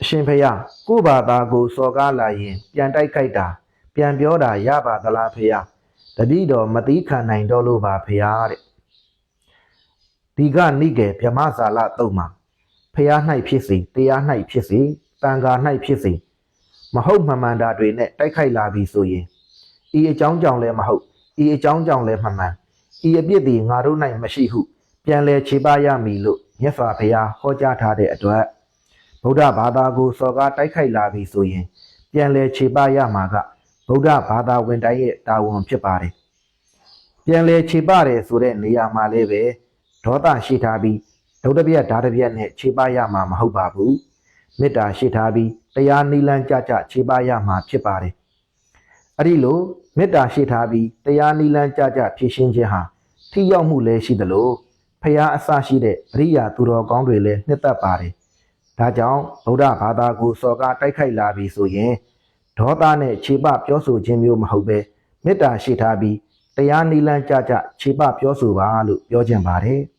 အရှင်ဖေယကို့ဘာသာကိုစော်ကားလာရင် ပြန်တိုက်ခိုက်တာ ပြန်ပြောတာရပါသလားဖေယတတိတော်မတိခံနိုင်တော့လို့ပါဖေယတဲ့ဒီကနိကေဗြဟ္မဇာလတုံမှာဖះ၌ဖြစ်စေတရား၌ဖြစ်စေတန်ခါ၌ဖြစ်စေမဟုတ်မမှန်တာတွေနဲ့တိုက်ခိုက်လာပြီဆိုရင်ဤအကြောင်းကြောင့်လည်းမဟုတ်ဤအကြောင်းကြောင့်လည်းမမှန်ဤအပြစ်တွေငါတို့၌မရှိဟု ပြန်လဲခြေပရမည်လို့မြတ်စွာဘုရားဟောကြားထားတဲ့အတွက် ဗုဒ္ဓဘာသာကိုစော်ကားတိုက်ခိုက်လာပြီဆိုရင် ပြန်လဲခြေပရမှာကဗုဒ္ဓဘာသာဝင်တိုင်းရဲ့တာဝန်ဖြစ်ပါတယ်ပြန်လဲခြေပတယ်ဆိုတဲ့နေရာမှာလည်းပဲဒေါသရှိထားပြီးဒုဒ္ဒပြက်ဓာတပြက်နဲ့ခြေပရမှာမဟုတ်ပါဘူးမေတ္တာရှိထားပြီးတရားနိလန်းကြကြခြေပရမှာဖြစ်ပါတယ်အဲ့ဒီလိုမေတ္တာရှိထားပြီးတရားနိလန်းကြကြဖြည့်ရှင်းခြင်းဟာထိရောက်မှုလည်းရှိသလိုဖျားအစရှိတဲ့အရိယာသူတော်ကောင်းတွေလည်းနှစ်သက်ပါတယ်။ ဒါကြောင့်ဗုဒ္ဓဘာသာကိုစော်ကားတိုက်ခိုက်လာပြီဆိုရင်ဒေါသနဲ့ခြေပပြောဆိုခြင်းမျိုးမဟုတ်ပဲမေတ္တာရှိထားပြီးတရားနိလန်းကြကြခြေပပြောဆိုပါလို့ပြောခြင်းပါတယ်။